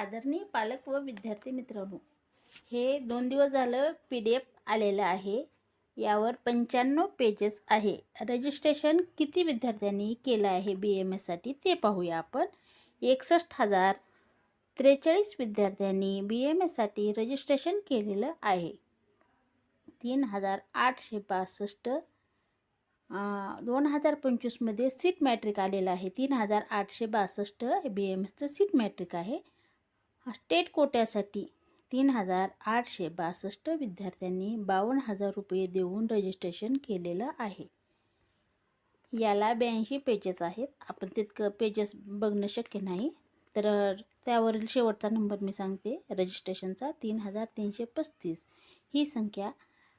आदरणीय पालक व विद्यार्थी मित्रांनो हे दोन दिवस झालं पी डी एफ आलेलं आहे. यावर पंच्याण्णव पेजेस आहे. रजिस्ट्रेशन किती विद्यार्थ्यांनी केलं आहे बी एम एससाठी ते पाहूया आपण. एकसष्ट हजार त्रेचाळीस विद्यार्थ्यांनी बी एम एससाठी रजिस्ट्रेशन केलेलं आहे. तीन हजार आठशे बासष्ट दोन हजार पंचवीसमध्ये सीट मॅट्रिक आलेलं आहे. तीन हजार आठशे बासष्ट हे बी एम एसचं सीट मॅट्रिक आहे. स्टेट कोट्यासाठी तीन हजार आठशे बासष्ट विद्यार्थ्यांनी बावन्न हजार रुपये देऊन रजिस्ट्रेशन केलेलं आहे. याला ब्याऐंशी पेजेस आहेत. आपण तितकं पेजेस बघणं शक्य नाही. तर त्यावरील शेवटचा नंबर मी सांगते. रजिस्ट्रेशनचा तीन हजार तीनशे पस्तीस. ही संख्या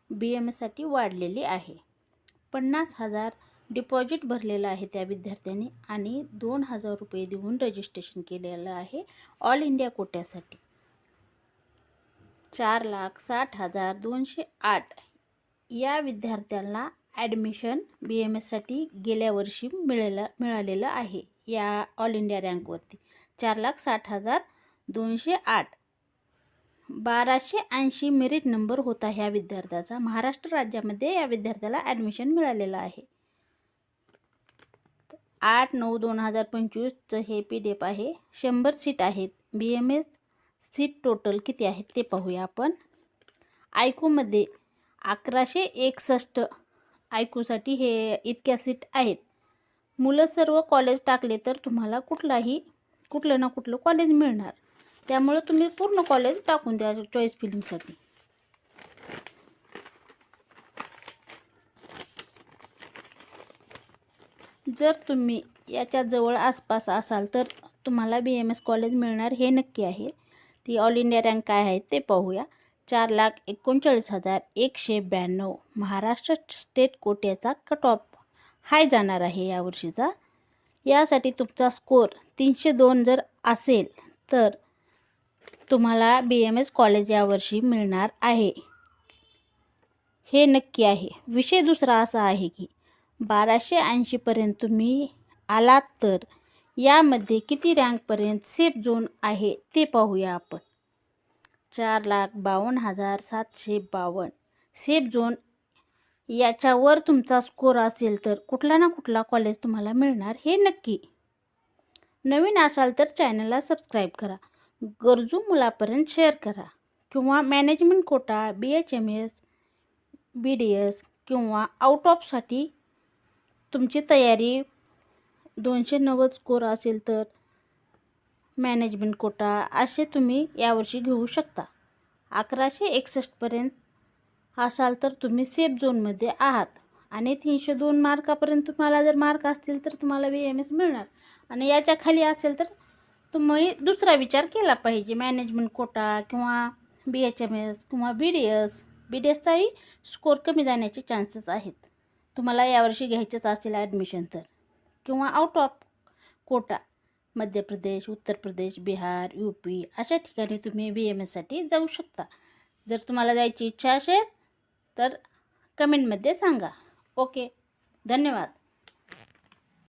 बी एम वाढलेली आहे. पन्नास हजार डिपॉझिट भरलेलं आहे त्या विद्यार्थ्यांनी आणि दोन हजार रुपये देऊन रजिस्ट्रेशन केलेलं आहे ऑल इंडिया कोट्यासाठी. चार लाख साठ हजार दोनशे आठ. या विद्यार्थ्यांना ॲडमिशन बी एम एससाठी गेल्या वर्षी मिळेलं मिळालेलं आहे या ऑल इंडिया रँकवरती. चार लाख साठ हजार दोनशे आठ. बाराशे ऐंशी मेरिट नंबर होता ह्या विद्यार्थ्याचा. महाराष्ट्र राज्यामध्ये या विद्यार्थ्याला ॲडमिशन मिळालेलं आहे. आठ नऊ दोन हजार पंचवीसचं हे पी डी एफ आहे. शंभर सीट आहेत. B M S seat total किती आहेत ते पाहूया आपण. आयकूमध्ये अकराशे एकसष्ट आयकूसाठी हे इतक्या सीट आहेत. मुलं सर्व कॉलेज टाकले तर तुम्हाला कुठलाही कुठलं ना कुठलं कॉलेज मिळणार. त्यामुळं तुम्ही पूर्ण कॉलेज टाकून द्या चॉईस फिलिंगसाठी जर तुम्ही याच्या जवळ आसपास असाल तर तुम्हाला बी एम एस कॉलेज मिळणार हे नक्की आहे. ती ऑल इंडिया रँक काय आहे ते पाहूया. चार लाख एकोणचाळीस हजार एकशे ब्याण्णव. महाराष्ट्र स्टेट कोट्याचा कट ऑफ हाय जाणार आहे यावर्षीचा यासाठी तुमचा स्कोर तीनशे दोन जर असेल तर तुम्हाला बी एम एस कॉलेज यावर्षी मिळणार आहे. हे नक्की आहे. विषय दुसरा असा आहे की बाराशे ऐंशीपर्यंत तुम्ही आलात तर यामध्ये किती रँकपर्यंत सेफ झोन आहे ते पाहूया आपण. चार लाख बावन्न हजार सातशे बावन्न सेफ झोन याच्यावर तुमचा स्कोर असेल तर कुठला ना कुठला कॉलेज तुम्हाला मिळणार हे नक्की. नवीन असाल तर चॅनलला सबस्क्राईब करा. गरजू मुलापर्यंत शेअर करा. किंवा management quota B H M S B D S किंवा आउट ऑफसाठी तुमची तयारी दोनशे नव्वद स्कोर असेल तर मॅनेजमेंट कोटा असे तुम्ही यावर्षी घेऊ शकता. अकराशे एकसष्टपर्यंत असाल तर तुम्ही सेफ झोनमध्ये आहात. आणि तीनशे दोन मार्कापर्यंत तुम्हाला जर मार्क असतील तर तुम्हाला बी एम एस मिळणार. आणि याच्या खाली असेल तर तुम्ही दुसरा विचार केला पाहिजे. मॅनेजमेंट कोटा किंवा बी एच एम एस किंवा B D S B D एसचाही score कमी जाण्याचे चान्सेस आहेत. तुम्हाला यावर्षी घ्यायचंच असेल ॲडमिशन तर. किंवा out of Kota Madhya Pradesh Uttar Pradesh Bihar U P अशा ठिकाणी तुम्ही बी एम एससाठी जाऊ शकता. जर तुम्हाला जायची इच्छा असेल तर कमेंटमध्ये सांगा. ओके धन्यवाद.